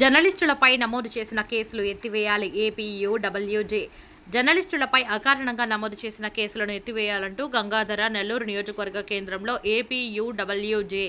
జర్నలిస్టులపై నమోదు చేసిన కేసులు ఎత్తివేయాలి. ఏపీయూ డబ్ల్యూజే జర్నలిస్టులపై అకారణంగా నమోదు చేసిన కేసులను ఎత్తివేయాలంటూ గంగాధర నెల్లూరు నియోజకవర్గ కేంద్రంలో ఏపీయూడబ్ల్యూజే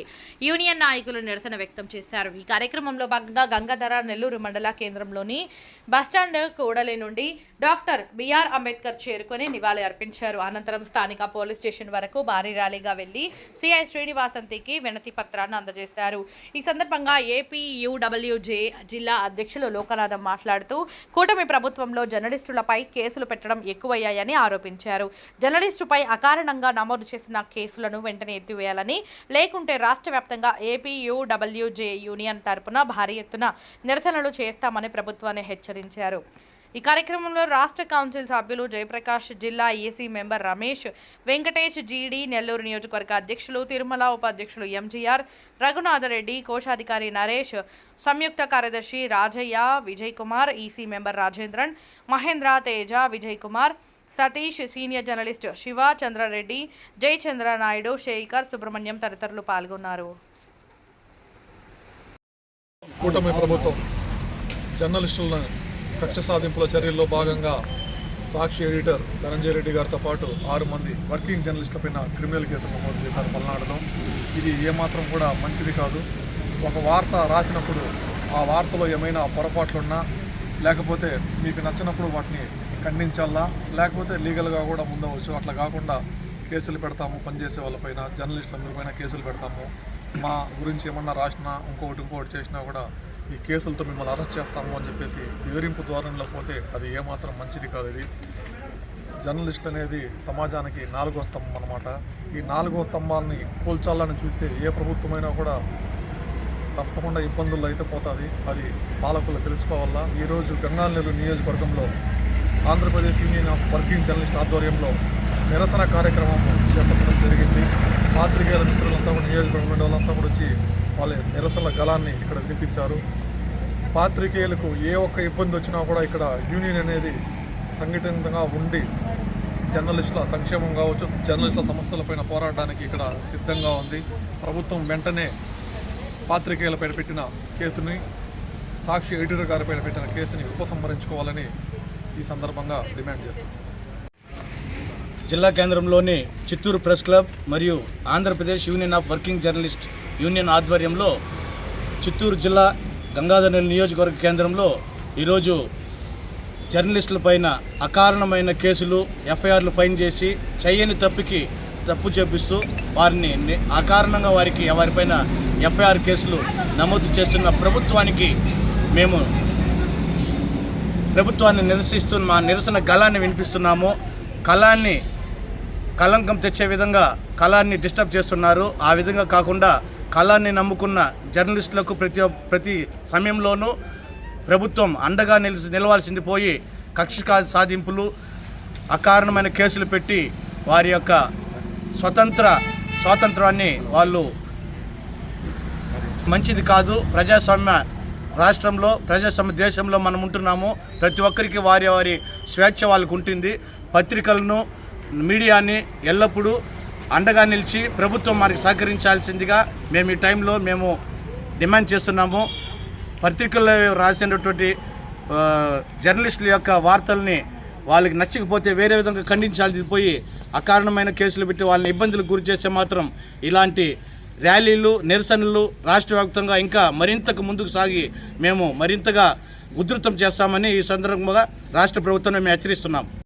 యూనియన్ నాయకులు నిరసన వ్యక్తం చేశారు. ఈ కార్యక్రమంలో భాగంగా గంగాధర నెల్లూరు మండల కేంద్రంలోని బస్టాండ్ కూడలి నుండి డాక్టర్ బిఆర్ అంబేద్కర్ చేరుకొని నివాళి అర్పించారు. అనంతరం స్థానిక పోలీస్ స్టేషన్ వరకు భారీ ర్యాలీగా వెళ్ళి సిఐ శ్రీనివాసంతికి వినతి పత్రాన్ని అందజేశారు. ఈ సందర్భంగా ఏపీయూడబ్ల్యూజే జిల్లా అధ్యక్షులు లోకనాథం మాట్లాడుతూ కూటమి ప్రభుత్వంలో జర్నలిస్టులపై కేసులు పెట్టడం ఎక్కువయ్యాయని ఆరోపించారు. జర్నలిస్టుపై అకారణంగా నమోదు చేసిన కేసులను వెంటనే ఎత్తివేయాలని లేకుంటే రాష్ట్ర వ్యాప్తంగా ఏపీయూడబ్ల్యూజే యూనియన్ తరపున భారీ ఎత్తున నిరసనలు చేస్తామని ప్రభుత్వాన్ని హెచ్చరించారు. ఈ కార్యక్రమంలో రాష్ట్ర కౌన్సిల్ సభ్యులు జయప్రకాష్ జిల్లా ఏసీ మెంబర్ రమేష్ వెంకటేష్ జీడీ నెల్లూరు నియోజకవర్గ అధ్యక్షులు తిరుమల ఉపాధ్యక్షులు ఎంజీఆర్ రఘునాథరెడ్డి కోశాధికారి నరేష్ సంయుక్త కార్యదర్శి Rajaiah Vijay Kumar EC member Rajendran Mahendra Teja Vijay Kumar Satish senior journalist Siva Chandrareddy Jayachandra Naidu Sekhar Subrahmanyam తదితరులు పాల్గొన్నారు. కూటమి ప్రభుత్వం జర్నలిస్టులను కక్ష సాధింపుల చర్యల్లో భాగంగా సాక్షి ఎడిటర్ ధనంజయ రెడ్డి గారితో పాటు ఆరు మంది వర్కింగ్ జర్నలిస్టుల పైన క్రిమినల్ కేసు నమోదు చేశారు పల్నాడులో. ఇది ఏమాత్రం కూడా మంచిది కాదు. ఒక వార్త రాసినప్పుడు ఆ వార్తలో ఏమైనా పొరపాట్లున్నా లేకపోతే మీకు నచ్చినప్పుడు వాటిని ఖండించాలా లేకపోతే లీగల్గా కూడా ముందవచ్చు. అట్లా కాకుండా కేసులు పెడతాము పనిచేసే వాళ్ళపైన జర్నలిస్టులందరిపైన కేసులు పెడతాము. మా గురించి ఏమన్నా రాసినా ఇంకొకటి ఇంకొకటి చేసినా కూడా ఈ కేసులతో మిమ్మల్ని అరెస్ట్ చేస్తాము అని చెప్పేసి బెదిరింపు ధోరణిలో పోతే అది ఏమాత్రం మంచిది కాదు ఇది. జర్నలిస్ట్ అనేది సమాజానికి నాలుగో స్తంభం అనమాట ఈ నాలుగో స్తంభాన్ని కూల్చాలని చూస్తే ఏ ప్రభుత్వమైనా కూడా తప్పకుండా ఇబ్బందులు అయితే పోతుంది. అది పాలకులు తెలుసుకోవాలా? ఈరోజు గంగానెల్లూరు నియోజకవర్గంలో Andhra Pradesh union of working journalist ఆధ్వర్యంలో నిరసన కార్యక్రమం చేపట్టడం జరిగింది. పాత్రికేయుల మిత్రులంతా కూడా నియోజకవర్గం వాళ్ళంతా కూడా వచ్చి వాళ్ళ నిరసనల గళాన్ని ఇక్కడ వినిపించారు. పాత్రికేయులకు ఏ ఒక్క ఇబ్బంది వచ్చినా కూడా ఇక్కడ యూనియన్ అనేది సంఘటితంగా ఉండి జర్నలిస్టుల సంక్షేమం కావచ్చు జర్నలిస్టుల సమస్యలపైన పోరాడడానికి ఇక్కడ సిద్ధంగా ఉంది. ప్రభుత్వం వెంటనే పాత్రికేయులపైన పెట్టిన కేసుని సాక్షి ఎడిటర్ గారిపైన పెట్టిన కేసుని ఉపసంహరించుకోవాలని ఈ సందర్భంగా డిమాండ్ చేస్తుంది జిల్లా కేంద్రంలోని చిత్తూరు ప్రెస్ క్లబ్ మరియు Andhra Pradesh union of working journalist union ఆధ్వర్యంలో చిత్తూరు జిల్లా గంగాధర్ నియోజకవర్గ కేంద్రంలో ఈరోజు జర్నలిస్టులపైన అకారణమైన కేసులు ఎఫ్ఐఆర్లు ఫైన్ చేసి చెయ్యని తప్పుకి తప్పు చేపిస్తూ వారిని అకారణంగా వారికి వారిపైన ఎఫ్ఐఆర్ కేసులు నమోదు చేస్తున్న ప్రభుత్వానికి మేము ప్రభుత్వాన్ని నిరసిస్తూ మా నిరసన కళాన్ని వినిపిస్తున్నాము. కళాన్ని కలంకం తెచ్చే విధంగా కళాన్ని డిస్టర్బ్ చేస్తున్నారు. ఆ విధంగా కాకుండా కళాన్ని నమ్ముకున్న జర్నలిస్టులకు ప్రతి ఒ- ప్రతి సమయంలోనూ ప్రభుత్వం అండగా నిలిచి నిలవాల్సింది పోయి కక్ష సాధింపులు అకారణమైన కేసులు పెట్టి వారి యొక్క స్వతంత్ర స్వాతంత్రాన్ని వాళ్ళు మంచిది కాదు. ప్రజాస్వామ్య రాష్ట్రంలో ప్రజాస్వామ్య దేశంలో మనం ఉంటున్నాము. ప్రతి ఒక్కరికి వారి వారి స్వేచ్ఛ వాళ్ళకు ఉంటుంది. పత్రికలను మీడియాని ఎల్లప్పుడూ అండగా నిలిచి ప్రభుత్వం మనకి సహకరించాల్సిందిగా మేము ఈ టైంలో మేము డిమాండ్ చేస్తున్నాము. పత్రికల్లో రాసినటువంటి జర్నలిస్టుల యొక్క వార్తల్ని వాళ్ళకి నచ్చకపోతే వేరే విధంగా ఖండించాల్సి పోయి అకారణమైన కేసులు పెట్టి వాళ్ళని ఇబ్బందులకు గురి చేస్తే మాత్రం ఇలాంటి ర్యాలీలు నిరసనలు రాష్ట్ర వ్యాప్తంగా ఇంకా మరింతకు ముందుకు సాగి మేము మరింతగా ఉధృతం చేస్తామని ఈ సందర్భంగా రాష్ట్ర ప్రభుత్వాన్ని మేము హెచ్చరిస్తున్నాం.